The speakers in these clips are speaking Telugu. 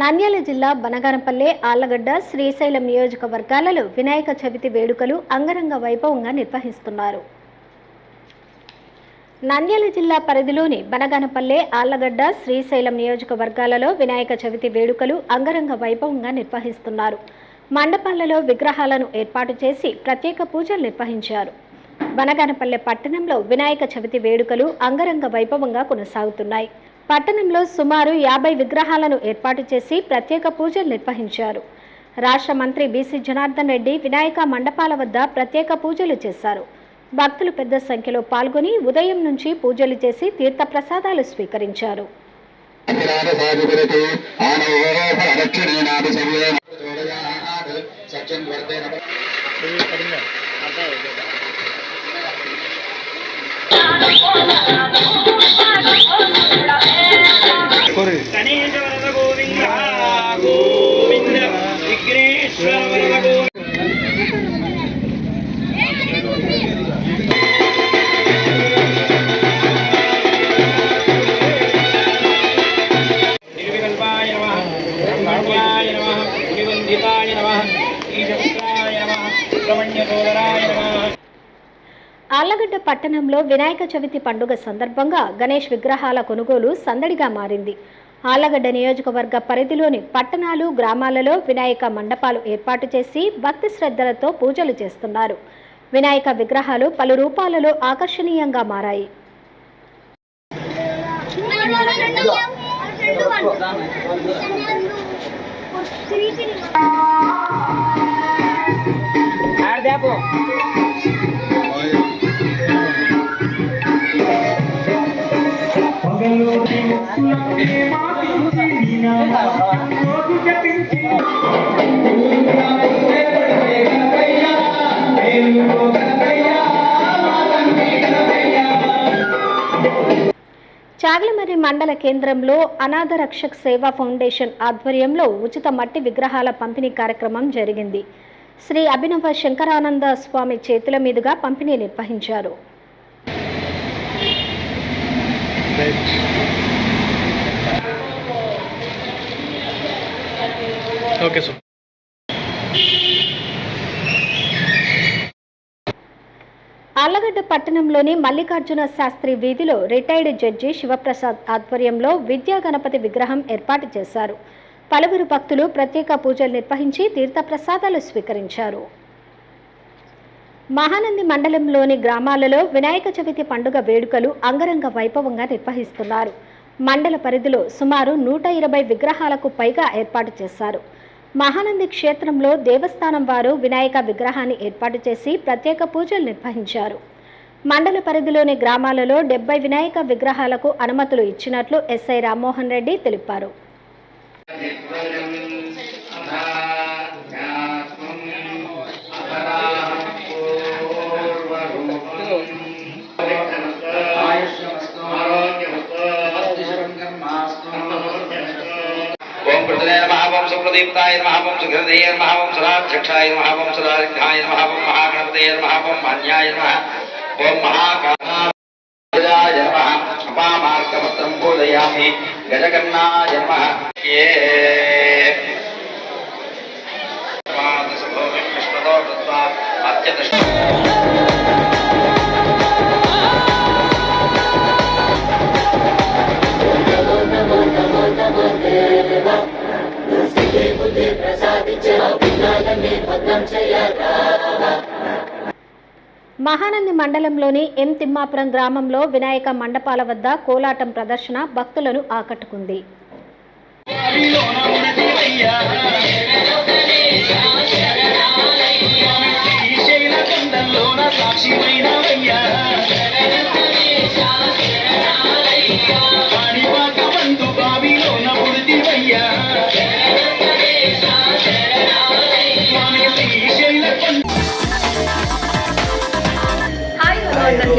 నంద్యాల జిల్లా బనగారంపల్లె ఆళ్ళగడ్డ శ్రీశైలం నియోజకవర్గాలలో వినాయక చవితి వేడుకలు అంగరంగ వైభవంగా నిర్వహిస్తున్నారు. నంద్యాల జిల్లా పరిధిలోని బనగానపల్లె ఆళ్ళగడ్డ శ్రీశైలం నియోజకవర్గాలలో వినాయక చవితి వేడుకలు అంగరంగ వైభవంగా నిర్వహిస్తున్నారు. మండపాలలో విగ్రహాలను ఏర్పాటు చేసి ప్రత్యేక పూజలు నిర్వహించారు. బనగానపల్లె పట్టణంలో వినాయక చవితి వేడుకలు అంగరంగ వైభవంగా కొనసాగుతున్నాయి. పట్టణంలో సుమారు యాభై విగ్రహాలను ఏర్పాటు చేసి ప్రత్యేక పూజలు నిర్వహించారు. రాష్ట్ర మంత్రి బీసీ జనార్దన్ రెడ్డి వినాయక మండపాల వద్ద ప్రత్యేక పూజలు చేశారు. భక్తులు పెద్ద సంఖ్యలో పాల్గొని ఉదయం నుంచి పూజలు చేసి తీర్థప్రసాదాలు స్వీకరించారు. ఆళ్ళగడ్డ పట్టణంలో వినాయక చవితి పండుగ సందర్భంగా గణేష్ విగ్రహాల కొనుగోలు సందడిగా మారింది. ఆళ్ళగడ్డ నియోజకవర్గ పరిధిలోని పట్టణాలు గ్రామాలలో వినాయక మండపాలు ఏర్పాటు చేసి భక్తి శ్రద్ధలతో పూజలు చేస్తున్నారు. వినాయక విగ్రహాలు పలు రూపాలలో ఆకర్షణీయంగా మారాయి. ఆడదేపో చాగలమరి మండల కేంద్రంలో అనాథ రక్షక్ సేవా ఫౌండేషన్ ఆధ్వర్యంలో ఉచిత మట్టి విగ్రహాల పంపిణీ కార్యక్రమం జరిగింది. శ్రీ అభినవ శంకరానంద స్వామి చేతుల మీదుగా పంపిణీ నిర్వహించారు. ఆళ్ళగడ్డ పట్టణంలోని మల్లికార్జున శాస్త్రి వీధిలో రిటైర్డ్ జడ్జి శివప్రసాద్ ఆధ్వర్యంలో విద్యా గణపతి విగ్రహం ఏర్పాటు చేశారు. పలువురు భక్తులు ప్రత్యేక పూజలు నిర్వహించి తీర్థప్రసాదాలు స్వీకరించారు. మహానంది మండలంలోని గ్రామాలలో వినాయక చవితి పండుగ వేడుకలు అంగరంగ వైభవంగా నిర్వహిస్తున్నారు. మండల పరిధిలో సుమారు నూట ఇరవై విగ్రహాలకు పైగా ఏర్పాటు చేశారు. మహానంది క్షేత్రంలో దేవస్థానం వారు వినాయక విగ్రహాన్ని ఏర్పాటు చేసి ప్రత్యేక పూజలు నిర్వహించారు. మండల పరిధిలోని గ్రామాలలో డెబ్బై వినాయక విగ్రహాలకు అనుమతులు ఇచ్చినట్లు ఎస్ఐ రామ్మోహన్ రెడ్డి తెలిపారు. सुप्रदीप्ताय महावम सुहृदय महावम सुराक्षक्षाय महावम सुरारिद्धाय महावम महागणपतये महावम मान्याय नमः ओम महाकालाय नमः उपामार्गपत्रं बोधयामि। गजगन्नाय नमः। మహానంది మండలంలోని ఎం తిమ్మాపురం గ్రామంలో వినాయక మండపాల వద్ద కోలాటం ప్రదర్శన భక్తులను ఆకట్టుకుంది.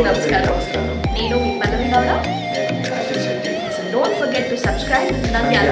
నమస్కారం. నేను మీ Pallavi Gowda don't forget to subscribe Nandyal